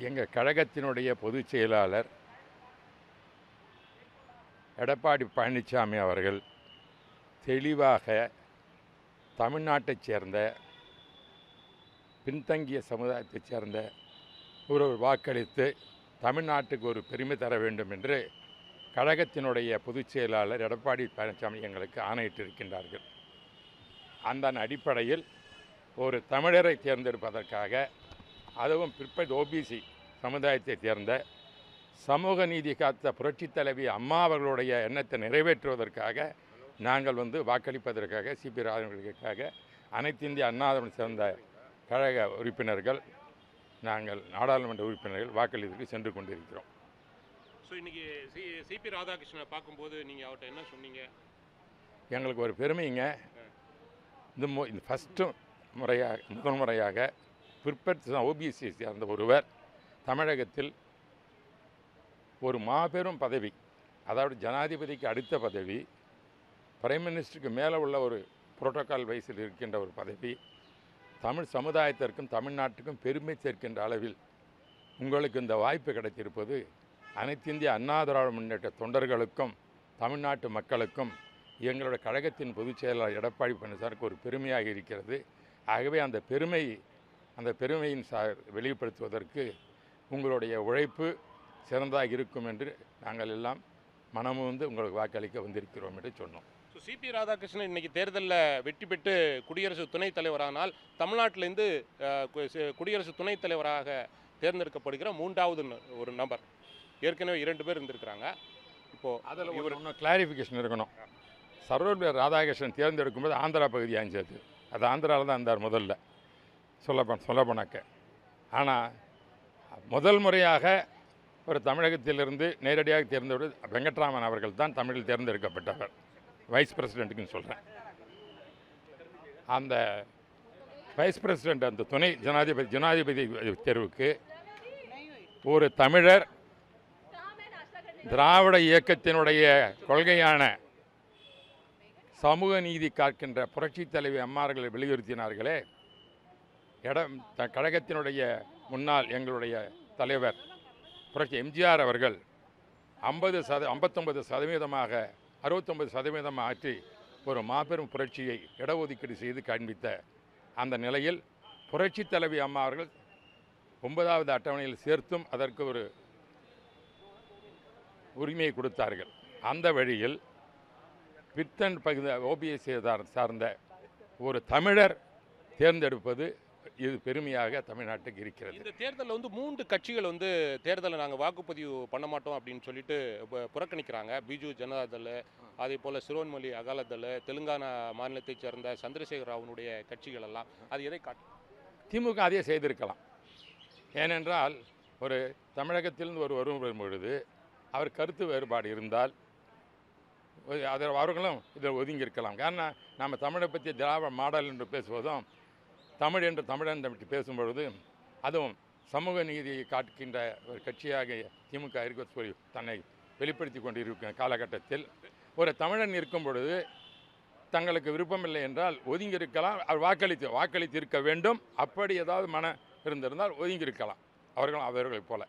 எங்கள் கழகத்தினுடைய பொதுச் செயலாளர் எடப்பாடி பழனிசாமி அவர்கள் தெளிவாக தமிழ்நாட்டைச் சேர்ந்த பின்தங்கிய சமுதாயத்தைச் சேர்ந்த ஒருவர் வாக்களித்து தமிழ்நாட்டுக்கு ஒரு பெருமை தர வேண்டும் என்று கழகத்தினுடைய பொதுச் செயலாளர் எடப்பாடி பழனிசாமி எங்களுக்கு ஆணையிட்டிருக்கின்றார்கள். அந்த அடிப்படையில் ஒரு தமிழரை தேர்ந்தெடுப்பதற்காக அதுவும் பிற்பட் ஓபிசி சமுதாயத்தைச் சேர்ந்த சமூக நீதி காத்த புரட்சித் தலைவி அம்மா அவர்களுடைய எண்ணத்தை நிறைவேற்றுவதற்காக நாங்கள் வந்து வாக்களிப்பதற்காக சிபி ராஜனுக்காக அனைத்து இந்திய அண்ணாதவன் சேர்ந்த கழக உறுப்பினர்கள் நாங்கள் நாடாளுமன்ற உறுப்பினர்கள் வாக்களித்துக்கு சென்று கொண்டிருக்கிறோம். ஸோ இன்னைக்கு சி சிபி ராதாகிருஷ்ணனை பார்க்கும்போது நீங்கள் அவர்கிட்ட என்ன சொன்னீங்க? எங்களுக்கு ஒரு பெருமைங்க. இந்த மு இந்த ஃபஸ்ட்டு முறையாக முதல் முறையாக பிற்பட் ஓபிசி சேர்ந்த ஒருவர் தமிழகத்தில் ஒரு மாபெரும் பதவி அதாவது ஜனாதிபதிக்கு அடுத்த பதவி பிரைம் மினிஸ்டருக்கு மேலே உள்ள ஒரு புரோட்டோக்கால் வயசில் இருக்கின்ற ஒரு பதவி தமிழ் சமுதாயத்திற்கும் தமிழ்நாட்டுக்கும் பெருமை சேர்க்கின்ற அளவில் உங்களுக்கு இந்த வாய்ப்பு கிடைத்திருப்பது அனைத்து இந்திய அண்ணா திராவிட முன்னேற்ற தொண்டர்களுக்கும் தமிழ்நாட்டு மக்களுக்கும் எங்களுடைய கழகத்தின் பொதுச் செயலாளர் எடப்பாடி பழனிசாமிக்கு ஒரு பெருமையாக இருக்கிறது. ஆகவே அந்த பெருமை அந்த பெருமையின் சா வெளிப்படுத்துவதற்கு உங்களுடைய உழைப்பு சிறந்தாக இருக்கும் என்று நாங்கள் எல்லாம் மனமு வந்து உங்களுக்கு வாக்களிக்க வந்திருக்கிறோம் என்று சொன்னோம். ஸோ சிபி ராதாகிருஷ்ணன் இன்னைக்கு தேர்தலில் வெற்றி பெற்று குடியரசு துணைத் தலைவரானால் தமிழ்நாட்டிலேருந்து குடியரசு துணைத் தலைவராக தேர்ந்தெடுக்கப்படுகிற மூன்றாவது ஒரு நபர். ஏற்கனவே இரண்டு பேர் இருந்திருக்கிறாங்க. இப்போ அதில் இவர் இன்னும் கிளாரிஃபிகேஷன் இருக்கணும். சர்வபள்ளி ராதாகிருஷ்ணன் தேர்ந்தெடுக்கும்போது ஆந்திரா பகுதியாக இருந்தது அது ஆந்திராவில் தான் இருந்தார் முதல்ல. சொல்ல சொல்ல போனாக்க ஆனால் முதல் முறையாக ஒரு தமிழகத்திலிருந்து நேரடியாக தேர்ந்தவர் வெங்கட்ராமன் அவர்கள் தான் தமிழில் தேர்ந்தெடுக்கப்பட்டவர். வைஸ் பிரசிடெண்ட்டுக்குன்னு சொல்கிறேன் அந்த வைஸ் பிரசிடெண்ட் அந்த துணை ஜனாதிபதி ஜனாதிபதி தேர்வுக்கு ஒரு தமிழர் திராவிட இயக்கத்தினுடைய கொள்கையான சமூக நீதி காக்கின்ற புரட்சித் தலைவி அம்மார்களை வலியுறுத்தினார்களே இடம் த- கழகத்தினுடைய முன்னாள் எங்களுடைய தலைவர் புரட்சி எம்ஜிஆர் அவர்கள் ஐம்பது சத ஐம்பத்தொம்பது சதவீதமாக அறுபத்தொம்பது சதவீதம் ஆற்றி ஒரு மாபெரும் புரட்சியை இடஒதுக்கீடு செய்து காண்பித்த அந்த நிலையில் புரட்சி தலைவி அம்மா அவர்கள் ஒன்பதாவது அட்டவணையில் சேர்த்தும் அதற்கு ஒரு உரிமையை கொடுத்தார்கள். அந்த வழியில் பித்தன் பகுதி ஓபிஎஸ் சார்ந்த ஒரு தமிழர் தேர்ந்தெடுப்பது இது பெருமையாக தமிழ்நாட்டுக்கு இருக்கிறது. இந்த தேர்தலில் வந்து மூன்று கட்சிகள் வந்து தேர்தலை நாங்கள் வாக்குப்பதிவு பண்ண மாட்டோம் அப்படின்னு சொல்லிட்டு புறக்கணிக்கிறாங்க. பிஜு ஜனதாதள் அதே போல் சிரோன்மொழி அகாலதள் தெலுங்கானா மாநிலத்தைச் சேர்ந்த சந்திரசேகர் ராவனுடைய கட்சிகள் எல்லாம். அது எதை காட்டு திமுக அதே செய்திருக்கலாம். ஏனென்றால் ஒரு தமிழகத்திலிருந்து ஒரு வரும் வரும்பொழுது அவர் கருத்து வேறுபாடு இருந்தால் அதில் அவர்களும் இதில் ஒதுங்கி இருக்கலாம் காரணம் நம்ம தமிழை பற்றி திராவிட மாடல் என்று பேசுவதும் தமிழ் என்று தமிழன் பற்றி பேசும்பொழுது அதுவும் சமூக நீதியை காட்டுகின்ற ஒரு கட்சியாக திமுக இருக்க சொல்லி தன்னை வெளிப்படுத்தி கொண்டிருக்கும் காலகட்டத்தில் ஒரு தமிழன் இருக்கும் பொழுது தங்களுக்கு விருப்பமில்லை என்றால் ஒதுங்கி இருக்கலாம் அவர் வாக்களித்து வாக்களித்து இருக்க வேண்டும். அப்படி ஏதாவது மன இருந்திருந்தால் ஒதுங்கி இருக்கலாம் அவர்களும் அவர்களைப் போல.